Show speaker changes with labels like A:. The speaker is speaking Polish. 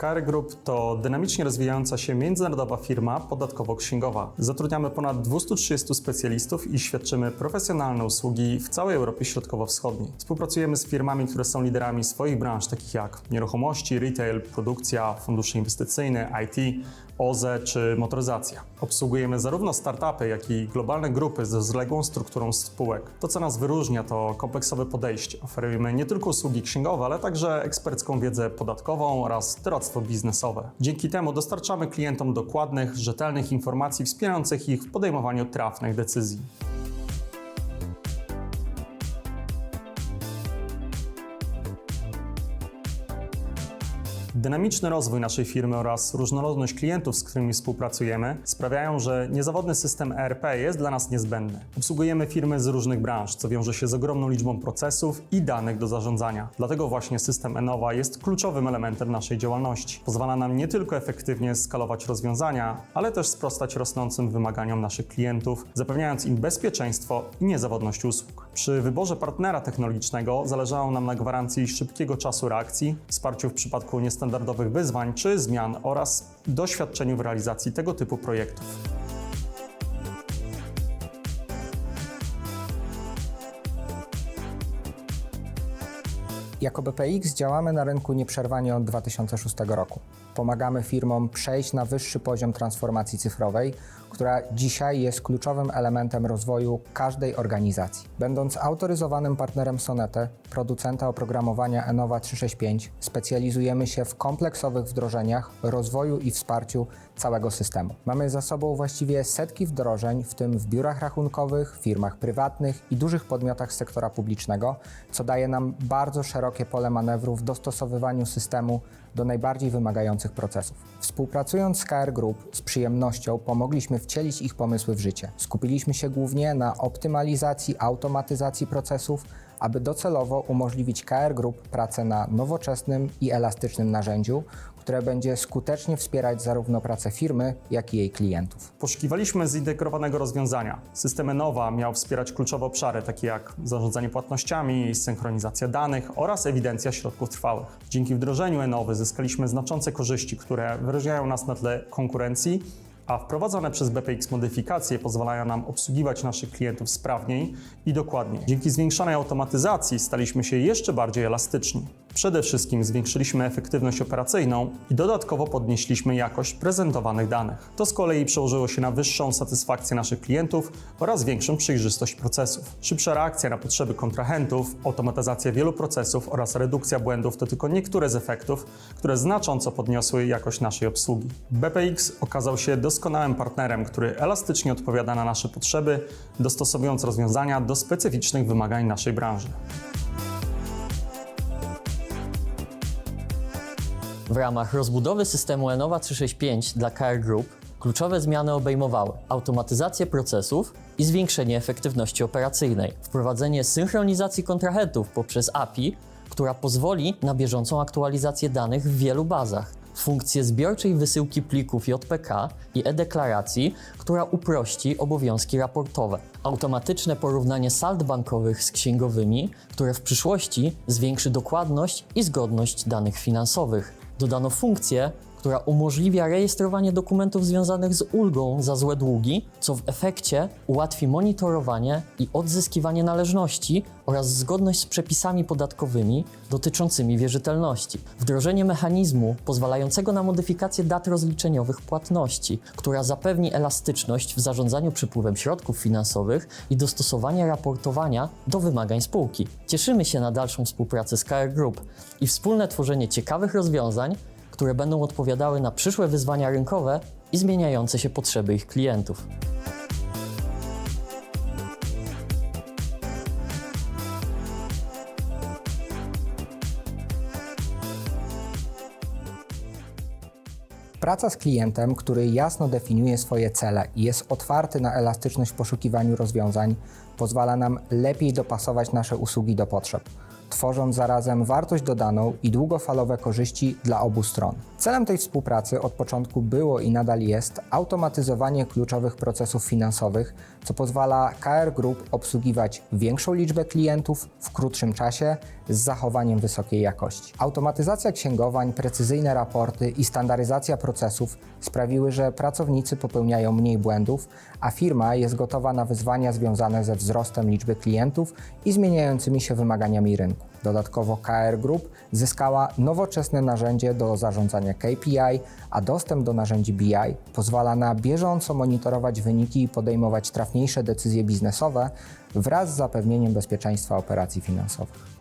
A: KR Group to dynamicznie rozwijająca się międzynarodowa firma podatkowo-księgowa. Zatrudniamy ponad 230 specjalistów i świadczymy profesjonalne usługi w całej Europie Środkowo-Wschodniej. Współpracujemy z firmami, które są liderami swoich branż, takich jak nieruchomości, retail, produkcja, fundusze inwestycyjne, IT, OZE czy motoryzacja. Obsługujemy zarówno startupy, jak i globalne grupy ze rozległą strukturą spółek. To, co nas wyróżnia, to kompleksowe podejście. Oferujemy nie tylko usługi księgowe, ale także ekspercką wiedzę podatkową oraz doradztwo biznesowe. Dzięki temu dostarczamy klientom dokładnych, rzetelnych informacji wspierających ich w podejmowaniu trafnych decyzji. Dynamiczny rozwój naszej firmy oraz różnorodność klientów, z którymi współpracujemy, sprawiają, że niezawodny system ERP jest dla nas niezbędny. Obsługujemy firmy z różnych branż, co wiąże się z ogromną liczbą procesów i danych do zarządzania. Dlatego właśnie system Enova jest kluczowym elementem naszej działalności. Pozwala nam nie tylko efektywnie skalować rozwiązania, ale też sprostać rosnącym wymaganiom naszych klientów, zapewniając im bezpieczeństwo i niezawodność usług. Przy wyborze partnera technologicznego zależało nam na gwarancji szybkiego czasu reakcji, wsparciu w przypadku niestandardowych wyzwań czy zmian oraz doświadczeniu w realizacji tego typu projektów.
B: Jako BPX działamy na rynku nieprzerwanie od 2006 roku. Pomagamy firmom przejść na wyższy poziom transformacji cyfrowej, która dzisiaj jest kluczowym elementem rozwoju każdej organizacji. Będąc autoryzowanym partnerem Sonete, producenta oprogramowania Enova 365, specjalizujemy się w kompleksowych wdrożeniach, rozwoju i wsparciu całego systemu. Mamy za sobą właściwie setki wdrożeń, w tym w biurach rachunkowych, firmach prywatnych i dużych podmiotach sektora publicznego, co daje nam bardzo szerokie pole manewru w dostosowywaniu systemu do najbardziej wymagających procesów. Współpracując z KR Group z przyjemnością pomogliśmy wcielić ich pomysły w życie. Skupiliśmy się głównie na optymalizacji, automatyzacji procesów, aby docelowo umożliwić KR Group pracę na nowoczesnym i elastycznym narzędziu, które będzie skutecznie wspierać zarówno pracę firmy, jak i jej klientów.
A: Poszukiwaliśmy zintegrowanego rozwiązania. System Enova miał wspierać kluczowe obszary, takie jak zarządzanie płatnościami, synchronizacja danych oraz ewidencja środków trwałych. Dzięki wdrożeniu Enowy zyskaliśmy znaczące korzyści, które wyróżniają nas na tle konkurencji, a wprowadzone przez BPX modyfikacje pozwalają nam obsługiwać naszych klientów sprawniej i dokładniej. Dzięki zwiększonej automatyzacji staliśmy się jeszcze bardziej elastyczni. Przede wszystkim zwiększyliśmy efektywność operacyjną i dodatkowo podnieśliśmy jakość prezentowanych danych. To z kolei przełożyło się na wyższą satysfakcję naszych klientów oraz większą przejrzystość procesów. Szybsza reakcja na potrzeby kontrahentów, automatyzacja wielu procesów oraz redukcja błędów to tylko niektóre z efektów, które znacząco podniosły jakość naszej obsługi. BPX okazał się doskonałym partnerem, który elastycznie odpowiada na nasze potrzeby, dostosowując rozwiązania do specyficznych wymagań naszej branży.
C: W ramach rozbudowy systemu Enova 365 dla KR Group kluczowe zmiany obejmowały automatyzację procesów i zwiększenie efektywności operacyjnej, wprowadzenie synchronizacji kontrahentów poprzez API, która pozwoli na bieżącą aktualizację danych w wielu bazach, funkcję zbiorczej wysyłki plików JPK i e-deklaracji, która uprości obowiązki raportowe, automatyczne porównanie sald bankowych z księgowymi, które w przyszłości zwiększy dokładność i zgodność danych finansowych. Dodano funkcję, która umożliwia rejestrowanie dokumentów związanych z ulgą za złe długi, co w efekcie ułatwi monitorowanie i odzyskiwanie należności oraz zgodność z przepisami podatkowymi dotyczącymi wierzytelności. Wdrożenie mechanizmu pozwalającego na modyfikację dat rozliczeniowych płatności, która zapewni elastyczność w zarządzaniu przepływem środków finansowych i dostosowanie raportowania do wymagań spółki. Cieszymy się na dalszą współpracę z KR Group i wspólne tworzenie ciekawych rozwiązań, które będą odpowiadały na przyszłe wyzwania rynkowe i zmieniające się potrzeby ich klientów.
B: Praca z klientem, który jasno definiuje swoje cele i jest otwarty na elastyczność w poszukiwaniu rozwiązań, pozwala nam lepiej dopasować nasze usługi do potrzeb. Tworząc zarazem wartość dodaną i długofalowe korzyści dla obu stron. Celem tej współpracy od początku było i nadal jest automatyzowanie kluczowych procesów finansowych, co pozwala KR Group obsługiwać większą liczbę klientów w krótszym czasie z zachowaniem wysokiej jakości. Automatyzacja księgowań, precyzyjne raporty i standaryzacja procesów sprawiły, że pracownicy popełniają mniej błędów, a firma jest gotowa na wyzwania związane ze wzrostem liczby klientów i zmieniającymi się wymaganiami rynku. Dodatkowo KR Group zyskała nowoczesne narzędzie do zarządzania KPI, a dostęp do narzędzi BI pozwala na bieżąco monitorować wyniki i podejmować trafniejsze decyzje biznesowe wraz z zapewnieniem bezpieczeństwa operacji finansowych.